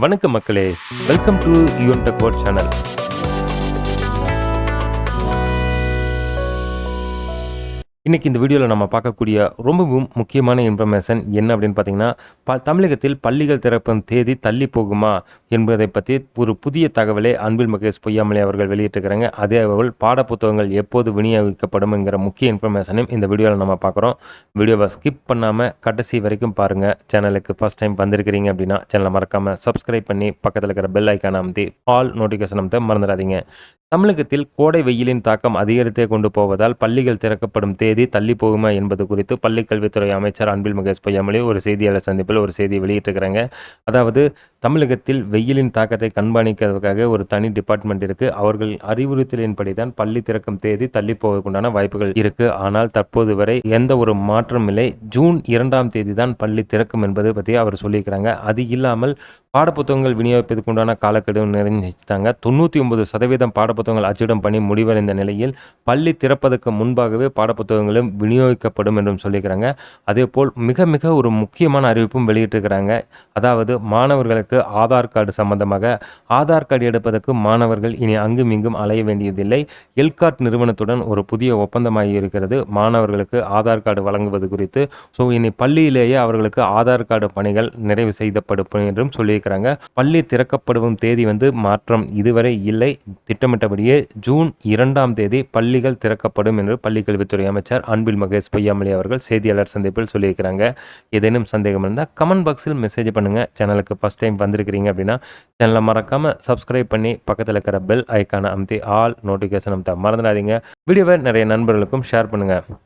வணக்கம் மக்களே. Welcome to யூன் டெக் சேனல் இன்றைக்கி இந்த வீடியோவில் நம்ம பார்க்கக்கூடிய ரொம்பவும் முக்கியமான இன்ஃபர்மேஷன் என்ன அப்படின்னு பார்த்தீங்கன்னா ப தமிழகத்தில் பள்ளிகள் திறப்பும் தேதி தள்ளி போகுமா என்பதை பற்றி ஒரு புதிய தகவலை அன்பில் மகேஷ் பொய்யாமலை அவர்கள் வெளியிட்டிருக்கிறாங்க. அதே போல் பாடப்புத்தகங்கள் எப்போது விநியோகிக்கப்படும்ங்கிற முக்கிய இன்ஃபர்மேஷனையும் இந்த வீடியோவில் நம்ம பார்க்குறோம். வீடியோவை ஸ்கிப் பண்ணாமல் கடைசி வரைக்கும் பாருங்கள் சேனலுக்கு ஃபஸ்ட் டைம் வந்திருக்கிறீங்க அப்படின்னா சேனலை மறக்காமல் சப்ஸ்கிரைப் பண்ணி பக்கத்தில் இருக்கிற பெல் ஐக்கான அமைத்தி ஆல் நோட்டிஃபிகேஷன் அமைத்த மறந்துடாதீங்க. தமிழகத்தில் கோடை வெயிலின் தாக்கம் அதிகரித்தே கொண்டு போவதால் பள்ளிகள் திறக்கப்படும் தேதி தள்ளி போகுமா என்பது குறித்து பள்ளிக்கல்வித்துறை அமைச்சர் அன்பில் மகேஷ் பொய்யாமொழி ஒரு செய்தியாளர் சந்திப்பில் ஒரு செய்தி வெளியிட்டிருக்கிறாங்க. அதாவது தமிழகத்தில் வெயிலின் தாக்கத்தை கண்காணிக்கிறதுக்காக ஒரு தனி டிபார்ட்மெண்ட் இருக்குது அவர்கள் அறிவுறுத்தலின்படி தான் பள்ளி திறக்கும் தேதி தள்ளி போவதற்குண்டான வாய்ப்புகள் இருக்குது ஆனால் தற்போது வரை எந்த ஒரு மாற்றம் இல்லை. ஜூன் இரண்டாம் தேதி தான் பள்ளி திறக்கும் என்பது பற்றி அவர் சொல்லியிருக்கிறாங்க. அது இல்லாமல் பாடப்புத்தகங்கள் விநியோகிப்பதற்கு உண்டான காலக்கெடு நிறைஞ்சிட்டாங்க. தொண்ணூற்றி ஒன்பது சதவீதம் பாடப்புத்தகங்கள் அச்சிடும் பணி முடிவடைந்த நிலையில் பள்ளி திறப்பதற்கு முன்பாகவே பாடப்புத்தகங்களும் விநியோகிக்கப்படும் என்றும் சொல்லியிருக்கிறாங்க. அதேபோல் மிக மிக ஒரு முக்கியமான அறிவிப்பும் வெளியிட்டிருக்கிறாங்க. அதாவது மாணவர்களுக்கு ஆதார் கார்டு சம்பந்தமாக ஆதார் கார்டு எடுப்பதற்கு மாணவர்கள் இனி அங்கும் இங்கும் அலைய வேண்டியதில்லை. எல்கார்ட் நிறுவனத்துடன் ஒரு புதிய ஒப்பந்தமாகி இருக்கிறது. மாணவர்களுக்கு ஆதார் கார்டு வழங்குவது குறித்து ஸோ இனி பள்ளியிலேயே அவர்களுக்கு ஆதார் கார்டு பணிகள் நிறைவு செய்தப்படும் என்றும் சொல்லியிருக்கிறாங்க. பள்ளி திறக்கப்படும் தேதி வந்து மாற்றம் இதுவரை இல்லை. திட்டமிட்ட திட்டமிட்டபடியே ஜூன் இரண்டாம் தேதி பள்ளிகள் திறக்கப்படும் என்று பள்ளிக்கல்வித்துறை அமைச்சர் அன்பில் மகேஷ் பொய்யாமொழி அவர்கள் செய்தியாளர் சந்திப்பில் சொல்லியிருக்கிறாங்க. ஏதேனும் சந்தேகம் இருந்தால் கமெண்ட் பாக்ஸில் மெசேஜ் பண்ணுங்கள் சேனலுக்கு ஃபஸ்ட் டைம் வந்திருக்கிறீங்க அப்படின்னா சேனலை மறக்காமல் சப்ஸ்கிரைப் பண்ணி பக்கத்தில் இருக்கிற பெல் ஐக்கானை அமைத்தி ஆல் நோட்டிஃபிகேஷன் அமைத்த மறந்துடாதீங்க. வீடியோவை நிறைய நண்பர்களுக்கும் ஷேர் பண்ணுங்கள்